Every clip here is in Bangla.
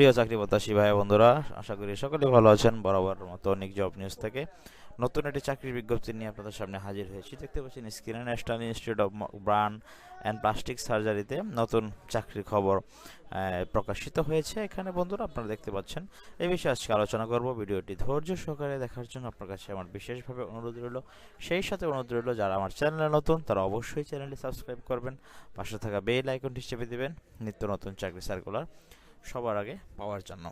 প্রিয় চাকরি প্রত্যাশী ভাই বন্ধুরা, আশা করি সকলে ভালো আছেন বরাবর মতো অনেক জব নিউজ থেকে। নতুন একটি চাকরির বিজ্ঞপ্তি নিয়ে আপনাদের সামনে হাজির হয়েছি। দেখতে পাচ্ছেন স্ক্রিনে national institute of burn and plastic সার্জারিতে নতুন চাকরির খবর প্রকাশিত হয়েছে। এখানে বন্ধুরা আপনারা দেখতে পাচ্ছেন এই বিষয়ে আজকে আলোচনা করব। ভিডিওটি ধৈর্য সহকারে দেখার জন্য আপনার কাছে আমার বিশেষভাবে অনুরোধ রইল। সেই সাথে অনুরোধ রইল, যারা আমার চ্যানেলে নতুন, তারা অবশ্যই চ্যানেলটি সাবস্ক্রাইব করবেন। পাশে থাকা বেল আইকনটি চেপে দিবেন। নিত্য নতুন চাকরি সার্কুলার সবার আগে পাওয়ার জন্য।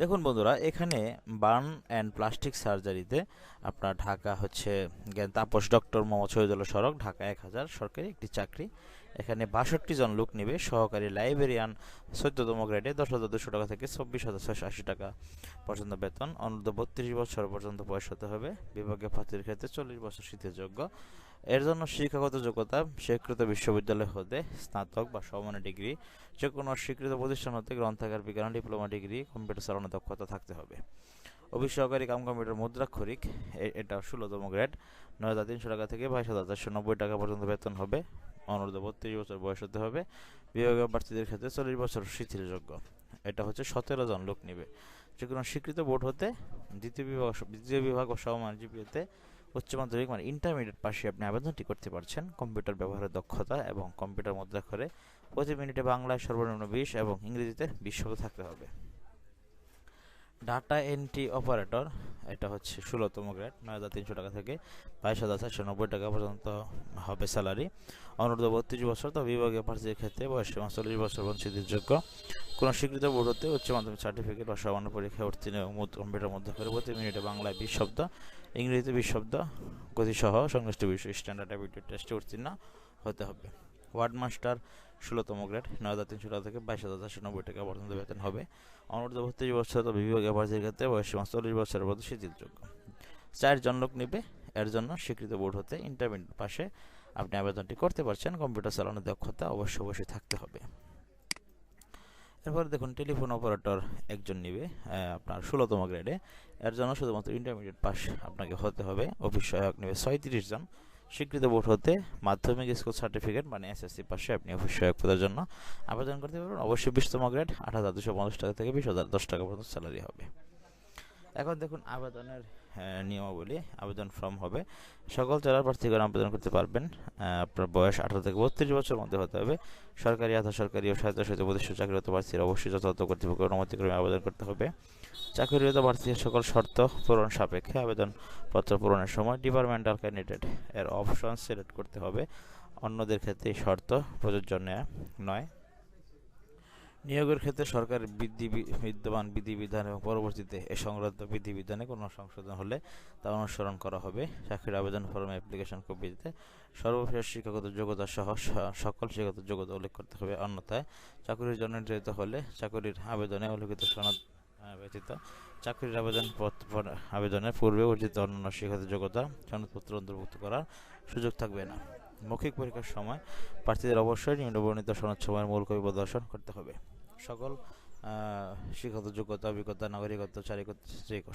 দেখুন বন্ধুরা, এখানে বার্ন অ্যান্ড প্লাস্টিক সার্জারিতে আপনার ঢাকা হচ্ছে তাপস, ডক্টর মোহাম্মদ শহীদুল্লাহ সড়ক, ঢাকা এক হাজার সরকারি একটি চাকরি। এখানে বাষট্টি জন লোক নেবে, সহকারী লাইব্রেরিয়ান, চোদ্দতম গ্রেডে দশ হাজার দুশো টাকা থেকে চব্বিশ হাজার ছয়শো আশি টাকা পর্যন্ত বেতন অনূর্ধ্ব বত্রিশ বছর পর্যন্ত বয়স হতে হবে। বিভাগীয় প্রার্থীর ক্ষেত্রে চল্লিশ বছর শীতের এর জন্য শিক্ষাগত যোগ্যতা স্বীকৃত বিশ্ববিদ্যালয় হতে স্নাতক বা সমানের ডিগ্রি যে কোনো স্বীকৃত প্রতিষ্ঠান হতে গ্রন্থাগার, বিজ্ঞান, ডিপ্লোমা, ডিগ্রি, কম্পিউটার চালানো দক্ষতা থাকতে হবে। অফিস সহকারী কাম কম্পিউটার মুদ্রাক্ষরিক এটা ষোলোতম গ্রেড, নয় হাজার তিনশো টাকা থেকে বাইশ হাজার চারশো নব্বই টাকা পর্যন্ত বেতন হবে অনূর্ধ্ব বত্রিশ বছর বয়স হতে হবে, বিভাগীয় প্রার্থীদের ক্ষেত্রে চল্লিশ বছর শিথিলযোগ্য। এটা হচ্ছে সতেরো জন লোক নেবে। যে কোনো স্বীকৃত বোর্ড হতে দ্বিতীয় বিভাগ দ্বিতীয় বিভাগ ও সমমান জিপিএতে উচ্চ মাধ্যমিক মানে ইন্টারমিডিয়েট পাশে আপনি আবেদনটি করতে পারছেন। কম্পিউটার ব্যবহারের দক্ষতা এবং কম্পিউটার মধ্যে করে প্রতি মিনিটে বাংলায় সর্বনিম্ন বিশ এবং ইংরেজিতে বিশ শব্দ থাকতে হবে। ডাটা এন্ট্রি অপারেটর এটা হচ্ছে ষোলোতম গ্রেড নয় হাজার তিনশো টাকা থেকে বাইশ হাজার চারশো নব্বই টাকা পর্যন্ত হবে স্যালারি অনূর্ধ্ব বত্রিশ বছর তো বিভাগীয় প্রার্থীদের ক্ষেত্রে বয়স সীমা চল্লিশ বছর বঞ্চিতের যোগ্য। কোনো স্বীকৃত বোর্ড হতে উচ্চ মাধ্যমিক সার্টিফিকেট বা সামান্য পরীক্ষায় উত্তীর্ণ কম্পিউটার মধ্যে করে প্রতি মিনিটে বাংলায় বিশ শব্দ, ইংরেজিতে বিশ শব্দ গতিসহ সংশ্লিষ্ট বিষয় স্ট্যান্ডার্ড অ্যাবিলিটি টেস্টে উত্তীর্ণ হতে হবে। ওয়ার্ড মাস্টার ষোলোতম গ্রেড নয় হাজার তিনশো টাকা থেকে বাইশ হাজার চারশো নব্বই টাকা পর্যন্ত বেতন হবে। অনূর্ধ্ব বত্রিশ বছর তো বিভাগীয় প্রার্থীর ক্ষেত্রে বয়স সীমা চল্লিশ বছরের মধ্যে শিথিলযোগ্য। চারজন লোক নেবে, এর জন্য স্বীকৃত বোর্ড হতে ইন্টারমিডিয়েট পাশে আপনি আবেদনটি করতে পারছেন। কম্পিউটার চালানোর দক্ষতা অবশ্যই অবশ্যই থাকতে হবে। এরপরে দেখুন টেলিফোন অপারেটর একজন নেবে আপনার ষোলোতম গ্রেডে এর জন্য শুধুমাত্র ইন্টারমিডিয়েট পাস আপনাকে হতে হবে। অফিস সহায়ক নেবে ছয়ত্রিশ জন। স্বীকৃত বোর্ড হতে মাধ্যমিক স্কুল সার্টিফিকেট মানে এস এসএসসি পাশে আপনি অবশ্যই সহায়ক পদের জন্য আবেদন করতে পারবেন। অবশ্যই বিশতম গ্রেড আট হাজার দুশো পঞ্চাশ টাকা থেকে বিশ হাজার দশ টাকা পর্যন্ত স্যালারি হবে। এখন দেখুন আবেদনের নিয়মাবলী, আবেদন ফর্ম হবে। সকল জেলার প্রার্থীগণ আবেদন করতে পারবেন। আপনার বয়স আঠারো থেকে বত্রিশ বছর মধ্যে হতে হবে। সরকারি, আধা সরকারি ও স্বায়ত্তশাসিত প্রতিষ্ঠান চাকরিরত প্রার্থীরা অবশ্যই যথাযথ কর্তৃপক্ষের অনুমতিক্রমে আবেদন করতে হবে। চাকরিরত প্রার্থীর সকল শর্ত পূরণ সাপেক্ষে আবেদনপত্র পূরণের সময় ডিপার্টমেন্টাল ক্যান্ডিডেট এর অপশন সিলেক্ট করতে হবে। অন্যদের ক্ষেত্রে এই শর্ত প্রযোজ্য নয়- নয়। নিয়োগের ক্ষেত্রে সরকারের বিধি বিদ্যমান বিধিবিধান এবং পরবর্তীতে এ সংক্রান্ত বিধিবিধানে কোনো সংশোধন হলে তা অনুসরণ করা হবে। চাকরির আবেদন ফর্ম অ্যাপ্লিকেশন কপিতে সর্বশেষ শিক্ষাগত যোগ্যতা সহ সকল শিক্ষাগত যোগ্যতা উল্লেখ করতে হবে। অন্যথায় চাকরির জন্য নির্ধারিত হলে চাকরির আবেদনে উল্লেখিত সনদ ব্যতীত চাকরির আবেদন আবেদনের পূর্বে অর্জিত অন্যান্য শিক্ষাগত যোগ্যতা, সনদপত্র অন্তর্ভুক্ত করার সুযোগ থাকবে না। মৌখিক পরীক্ষার সময় প্রার্থীদের অবশ্যই নিম্নবর্ণিত সনদ সময়ের মূল কপি প্রদর্শন করতে হবে। সকল শিক্ষাগত যোগ্যতা, অভিজ্ঞতা, নাগরিকত্ব চারিকত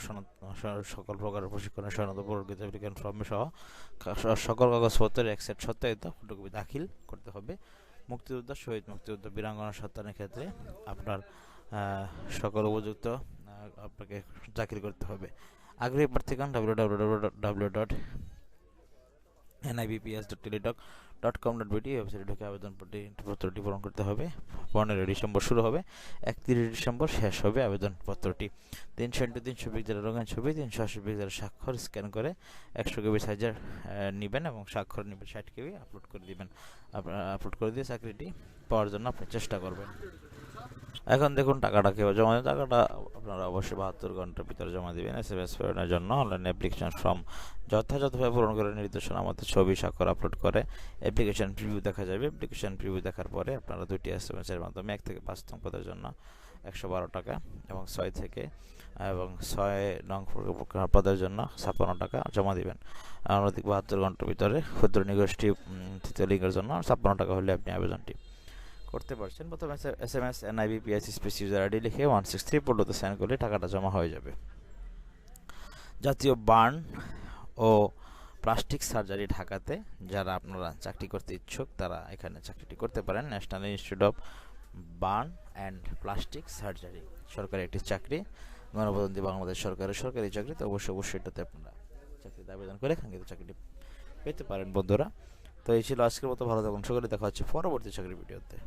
সনদ সকল প্রকার প্রশিক্ষণের সনদ প্রকৃত অ্যাপ্লিকেশন ফর্ম সহ সকল কাগজপত্রের এক সেট সত্যায়িত ফটোকপি দাখিল করতে হবে। মুক্তিযোদ্ধা, শহীদ মুক্তিযোদ্ধা, বীরাঙ্গনা সন্তানের ক্ষেত্রে আপনার সকল উপযুক্ত আপনাকে চাকরি করতে হবে। আগ্রহী প্রার্থীগণ W W W W dot NIBPS dot Teletalk dot com dot BD ওয়েবসাইটে ঢুকে আবেদনপত্রটি পত্রটি পূরণ করতে হবে। পনেরোই ডিসেম্বর শুরু হবে। একত্রিশ ডিসেম্বর শেষ হবে আবেদনপত্রটি। তিনশো ইন্টু তিনশো পিক্সেলের রঙিন ছবি, তিনশো আশি পিক্সেলের স্বাক্ষর স্ক্যান করে একশো কেবি সাইজের নেবেন এবং স্বাক্ষর নেবেন, ষাট কেবি আপলোড করে দিবেন। আপলোড করে দিয়ে চাকরিটি পাওয়ার জন্য আপনি চেষ্টা করবেন। এখন দেখুন টাকাটা কেউ জমা দেবেন। টাকাটা আপনারা অবশ্যই বাহাত্তর ঘণ্টার ভিতরে জমা দেবেন এস এম এস প্রেরণের জন্য। অনলাইন অ্যাপ্লিকেশন ফর্ম যথাযথভাবে পূরণ করে নির্দেশনা মতো ছবি, স্বাক্ষর আপলোড করে অ্যাপ্লিকেশন প্রিভিউ দেখা যাবে। অ্যাপ্লিকেশন প্রিভিউ দেখার পরে আপনারা দুটি এস এম এর মাধ্যমে এক থেকে পাঁচ নং পদের জন্য একশো বারো টাকা এবং ছয় থেকে, এবং ছয় নং পদের জন্য ছাপ্পান্ন টাকা জমা দিবেন। অনধিক বাহাত্তর ঘণ্টার ভিতরে ক্ষুদ্র নিগোষ্ঠী তৃতীয় লিঙ্গের জন্য ছাপ্পান্ন টাকা হলে আপনি আবেদনটি করতে পারছেন, প্রথমে S M S NIB PS space user ID লিখে ওয়ান সিক্স থ্রি পোর্টোতে সাইন করলে টাকাটা জমা হয়ে যাবে। জাতীয় বার্ন ও প্লাস্টিক সার্জারি ঢাকাতে যারা আপনারা চাকরি করতে ইচ্ছুক, তারা এখানে চাকরিটি করতে পারেন। National institute of burn and plastic surgery সরকারি একটি চাকরি। গণপ্রজাতন্ত্রী বাংলাদেশ সরকারের সরকারি চাকরি তো অবশ্যই অবশ্যই এটাতে আপনারা চাকরিতে আবেদন করে কাঙ্ক্ষিত চাকরিটি পেতে পারেন, বন্ধুরা। তো এই ছিল আজকের মতো, ভালো থাকুন, সকলে দেখা হচ্ছে পরবর্তী চাকরির ভিডিওতে।